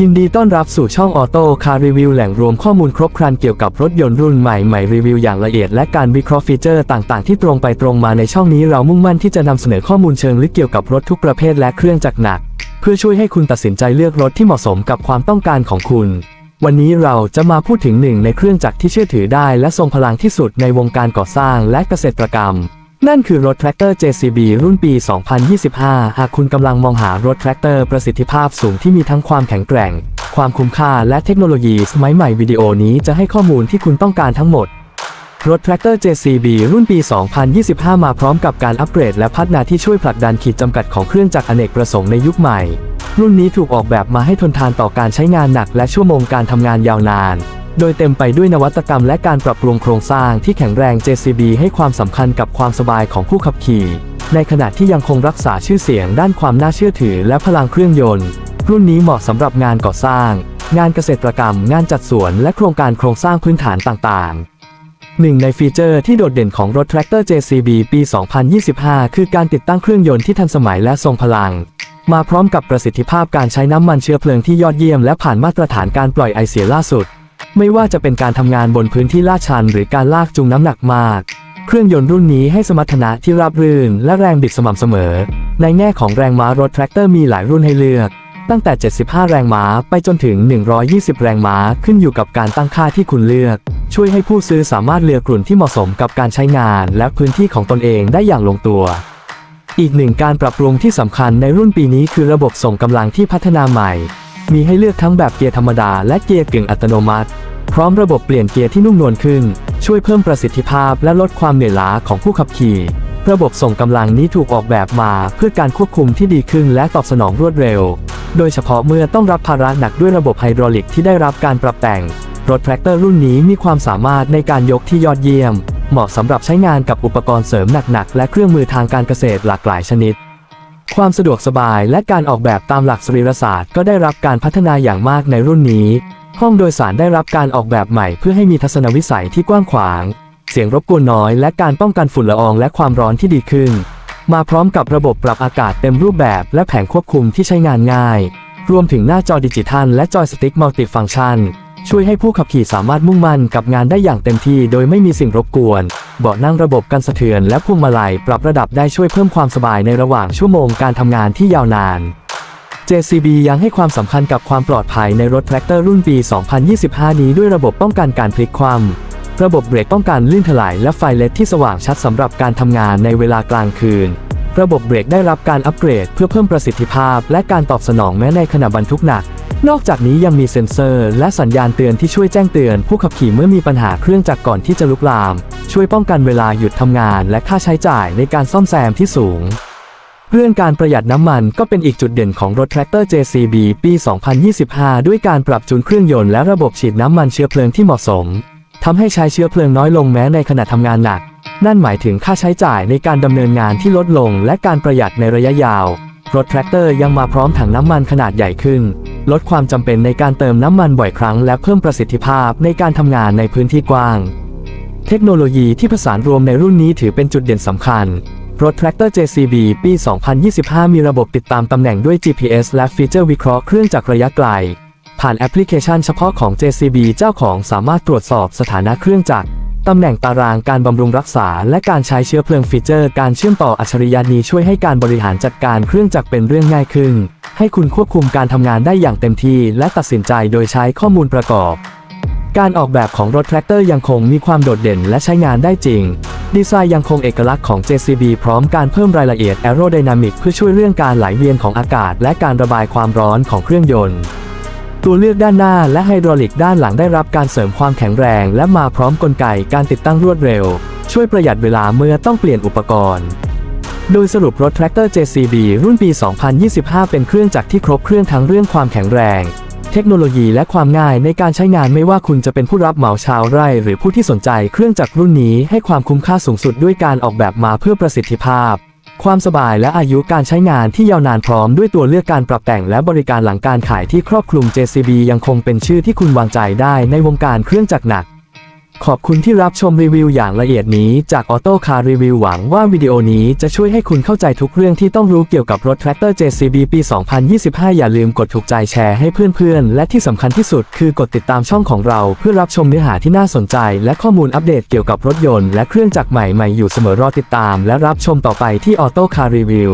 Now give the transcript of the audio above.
ยินดีต้อนรับสู่ช่องออโต้คาร์รีวิวแหล่งรวมข้อมูลครบครันเกี่ยวกับรถยนต์รุ่นใหม่ใหม่รีวิวอย่างละเอียดและการวิเคราะห์ฟีเจอร์ต่างๆ ที่ตรงไปตรงมาในช่องนี้เรามุ่งมั่นที่จะนำเสนอข้อมูลเชิงลึกเกี่ยวกับรถทุกประเภทและเครื่องจักรหนัก เพื่อช่วยให้คุณตัดสินใจเลือกรถที่เหมาะสมกับความต้องการของคุณ วันนี้เราจะมาพูดถึงหนึ่งในเครื่องจักรที่เชื่อถือได้ และทรงพลังที่สุดในวงการก่อสร้างและเกษตรกรรม นั่นคือรถแทรกเตอร์ JCB รุ่นปี 2025 หากคุณกำลังมองหารถแทรกเตอร์ประสิทธิภาพสูงที่มีทั้งความแข็งแกร่ง ความคุ้มค่าและเทคโนโลยีสมัยใหม่วิดีโอนี้จะให้ข้อมูลที่คุณต้องการทั้งหมด รถแทรกเตอร์ JCB รุ่นปี 2025 มาพร้อมกับการอัปเกรดและพัฒนาที่ช่วยผลักดันขีดจำกัดของเครื่องจักรอเนกประสงค์ในยุคใหม่ รุ่นนี้ถูกออกแบบมาให้ทนทานต่อการใช้งานหนัก และชั่วโมงการทำงานยาวนาน โดยเต็มไปด้วยนวัตกรรมและการปรับปรุงโครงสร้างที่แข็งแรง JCB ให้ความสำคัญกับความสบายของผู้ขับขี่ ในขณะที่ยังคงรักษาชื่อเสียงด้านความน่าเชื่อถือและพลังเครื่องยนต์ รุ่นนี้เหมาะสำหรับงานก่อสร้าง งานเกษตรกรรม งานจัดสวน และโครงการโครงสร้างพื้นฐานต่างๆหนึ่งในฟีเจอร์ที่โดดเด่นของรถแทรกเตอร์ JCB ปี 2025 คือการติดตั้งเครื่องยนต์ที่ทันสมัยและทรงพลัง มาพร้อมกับประสิทธิภาพการใช้น้ำมันเชื้อเพลิงที่ยอดเยี่ยมและผ่านมาตรฐานการปล่อยไอเสียล่าสุด ไม่ว่าจะเป็นการทำงานบนพื้นที่ลาดชัน หรือการลากจูงน้ำหนักมาก เครื่องยนต์รุ่นนี้ให้สมรรถนะที่ราบรื่น และแรงบิดสม่ำเสมอ ในแง่ของแรงม้ารถแทรกเตอร์มีหลายรุ่นให้เลือก ตั้งแต่ 75 แรงม้าไปจนถึง 120 แรงม้าขึ้นอยู่กับการตั้งค่าที่คุณเลือก ช่วยให้ผู้ซื้อสามารถเลือกกลุ่นที่เหมาะสมกับการใช้งาน และพื้นที่ของตนเองได้อย่างลงตัวอีกหนึ่งการปรับปรุงที่สำคัญในรุ่นปีนี้คือระบบส่งกำลังที่พัฒนาใหม่ มีให้เลือกทั้งแบบเกียร์ธรรมดาและเกียร์กึ่งอัตโนมัติ พร้อมระบบเปลี่ยนเกียร์ที่นุ่มนวลขึ้น ช่วยเพิ่มประสิทธิภาพและลดความเหนื่อยล้าของผู้ขับขี่ ระบบส่งกำลังนี้ถูกออกแบบมาเพื่อการควบคุมที่ดีขึ้นและตอบสนองรวดเร็ว โดยเฉพาะเมื่อต้องรับภาระหนักด้วยระบบไฮดรอลิกที่ได้รับการปรับแต่ง รถแทรกเตอร์รุ่นนี้มีความสามารถในการยกที่ยอดเยี่ยม เหมาะสำหรับใช้งานกับอุปกรณ์เสริมหนักๆและเครื่องมือทางการเกษตรหลากหลายชนิดความสะดวกสบายและการออกแบบตามหลักสรีรศาสตร์ก็ได้รับการพัฒนาอย่างมากในรุ่นนี้ ห้องโดยสารได้รับการออกแบบใหม่เพื่อให้มีทัศนวิสัยที่กว้างขวาง เสียงรบกวนน้อย และการป้องกันฝุ่นละอองและความร้อนที่ดีขึ้น มาพร้อมกับระบบปรับอากาศเต็มรูปแบบ และแผงควบคุมที่ใช้งานง่าย รวมถึงหน้าจอดิจิทัลและจอยสติ๊กมัลติฟังก์ชัน ช่วยให้ผู้ขับขี่สามารถมุ่งมั่นกับงานได้อย่างเต็มที่ โดยไม่มีสิ่งรบกวน เบาะนั่งระบบกันสะเทือนและพวงมาลัยปรับระดับได้ช่วยเพิ่มความสบายในระหว่างชั่วโมงการทำงานที่ยาวนาน JCB ยังให้ความสำคัญกับความปลอดภัยในรถแทรกเตอร์รุ่นปี 2025 นี้ด้วยระบบป้องกันการพลิกคว่ำระบบเบรกป้องกันลื่นถลายและไฟเลดที่สว่างชัดสำหรับการทำงานในเวลากลางคืน ระบบเบรกได้รับการอัปเกรดเพื่อเพิ่มประสิทธิภาพ และการตอบสนองแม้ในขณะบรรทุกหนัก นอกจากนี้ยังมีเซ็นเซอร์ และสัญญาณเตือนที่ช่วยแจ้งเตือนผู้ขับขี่เมื่อมีปัญหาเครื่องจักรก่อนที่จะลุกลาม ช่วยป้องกันเวลาหยุดทำงาน และค่าใช้จ่ายในการซ่อมแซมที่สูง เรื่องการประหยัดน้ำมันก็เป็นอีกจุดเด่นของรถแทรกเตอร์ JCB ปี 2025 ด้วยการปรับจูนเครื่องยนต์และระบบฉีดน้ำมันเชื้อเพลิงที่เหมาะสมทำให้ใช้เชื้อเพลิงน้อยลงแม้ในขณะทำงานหนัก นั่นหมายถึงค่าใช้จ่ายในการดำเนินงานที่ลดลง และการประหยัดในระยะยาว รถแทรกเตอร์ยังมาพร้อมถังน้ำมันขนาดใหญ่ขึ้น ลดความจำเป็นในการเติมน้ำมันบ่อยครั้ง และเพิ่มประสิทธิภาพในการทำงานในพื้นที่กว้าง เทคโนโลยีที่ผสานรวมในรุ่นนี้ถือเป็นจุดเด่นสำคัญ รถแทรกเตอร์ JCB ปี 2025 มีระบบติดตามตำแหน่งด้วย GPS และฟีเจอร์วิเคราะห์เครื่องจากระยะไกล ผ่านแอปพลิเคชันเฉพาะของ JCB เจ้าของสามารถตรวจสอบสถานะเครื่องจักรตำแหน่งตารางการบำรุงรักษา และการใช้เชื้อเพลิงฟีเจอร์การเชื่อมต่ออัจฉริยะนี้ช่วยให้การบริหารจัดการเครื่องจักรเป็นเรื่องง่ายขึ้น ให้คุณควบคุมการทำงานได้อย่างเต็มที่ และตัดสินใจโดยใช้ข้อมูลประกอบ การออกแบบของรถแทรกเตอร์ยังคงมีความโดดเด่นและใช้งานได้จริง ดีไซน์ยังคงเอกลักษณ์ของ JCB พร้อมการเพิ่มรายละเอียด Aerodynamic เพื่อช่วยเรื่องการไหลเวียนของอากาศ และการระบายความร้อนของเครื่องยนต์ ตัวเลือกด้านหน้าและไฮดรอลิกด้านหลังได้รับการเสริมความแข็งแรง และมาพร้อมกลไกการติดตั้งรวดเร็ว ช่วยประหยัดเวลาเมื่อต้องเปลี่ยนอุปกรณ์โดยสรุปรถแทรกเตอร์ JCB รุ่นปี 2025 เป็นเครื่องจักรที่ครบเครื่องทั้งเรื่องความแข็งแรง เทคโนโลยีและความง่ายในการใช้งานไม่ว่าคุณจะเป็นผู้รับเหมาชาวไร่ หรือผู้ที่สนใจเครื่องจักรรุ่นนี้ให้ความคุ้มค่าสูงสุดด้วยการออกแบบมาเพื่อประสิทธิภาพ ความสบายและอายุการใช้งานที่ยาวนานพร้อมด้วยตัวเลือกการปรับแต่งและบริการหลังการขายที่ครอบคลุม JCB ยังคงเป็นชื่อที่คุณวางใจได้ในวงการเครื่องจักรหนัก ขอบคุณที่รับชมรีวิวอย่างละเอียดนี้จาก Auto Car Review หวังว่าวิดีโอนี้จะช่วยให้คุณเข้าใจทุกเรื่องที่ต้องรู้เกี่ยวกับรถ Tractor JCB ปี 2025 อย่าลืมกดถูกใจแชร์ให้เพื่อนๆ และที่สำคัญที่สุดคือกดติดตามช่องของเราเพื่อรับชมเนื้อหาที่น่าสนใจ และข้อมูลอัปเดตเกี่ยวกับรถยนต์และเครื่องจักรใหม่ๆอยู่เสมอรอติดตาม และรับชมต่อไปที่ Auto Car Review